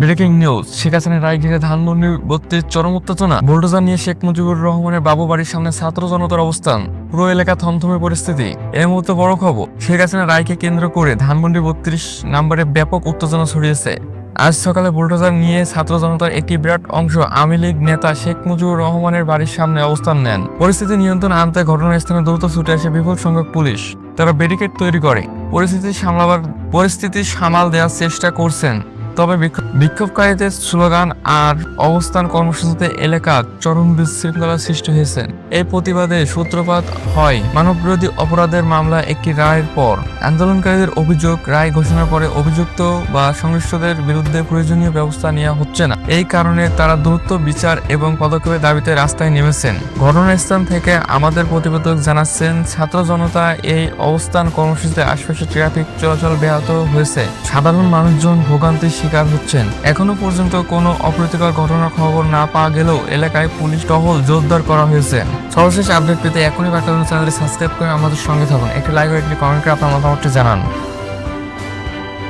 Breaking news. Sheikh হাসিনার রায় ঘিরে ধানমন্ডি বত্রিশ চরম উত্তেজনা। বুলডোজার নিয়ে শেখ মুজিবুর রহমানের বাবু বাড়ির সামনে ছাত্র জনতার অবস্থান। পুরো এলাকা থমথমে পরিস্থিতি। এই মুহূর্তে বড় খবর, শেখ হাসিনার রায়কে কেন্দ্র করে ধানমন্ডি বত্রিশ নম্বরে ব্যাপক উত্তেজনা ছড়িয়েছে। আজ সকালে বুলডোজার নিয়ে ছাত্র জনতার একটি বিরাট অংশ আওয়ামী লীগ নেতা শেখ মুজিবুর রহমানের বাড়ির সামনে অবস্থান নেন। পরিস্থিতি নিয়ন্ত্রণ আনতে ঘটনাস্থলে দ্রুত ছুটে আসে বিপুল সংখ্যক পুলিশ। তারা ব্যারিকেড তৈরি করে। পরিস্থিতি সামলাবার, পরিস্থিতি সামাল দেওয়ার চেষ্টা করছেন। তবে বিক্ষোভকারীদের স্লোগান আর অবস্থান কর্মসূচিতে এলাকা চরম বিশৃঙ্খলা সৃষ্টি হয়েছে। এই প্রতিবাদে সূত্রপাত হয় মানববিরোধী অপরাধের মামলা একটি রায়ের পর। আন্দোলনকারীদের অভিযোগ, রায় ঘোষণার পরে অভিযুক্ত বা সংশ্লিষ্টদের বিরুদ্ধে প্রয়োজনীয় ব্যবস্থা নেওয়া হচ্ছে না। এই কারণে তারা দ্রুত বিচার এবং পদক্ষেপের দাবিতে রাস্তায় নেমেছেন। ঘটনাস্থান থেকে আমাদের প্রতিবেদক জানাচ্ছেন, ছাত্র জনতা এই অবস্থান কর্মসূচিতে আশপাশে ট্রাফিক চলাচল ব্যাহত হয়েছে। সাধারণ মানুষজন ভোগান্তির শিকার হচ্ছেন। এখনও পর্যন্ত কোনো অপ্রীতিকর ঘটনার খবর না পাওয়া গেলেও এলাকায় পুলিশ টহল জোরদার করা হয়েছে। সর্বশেষ আপডেট পেতে এখনই বার্তা চ্যানেলটি সাবস্ক্রাইব করে আমাদের সঙ্গে থাকুন। একটি লাইক একটি কমেন্ট করে আপনার মতামতটি জানান।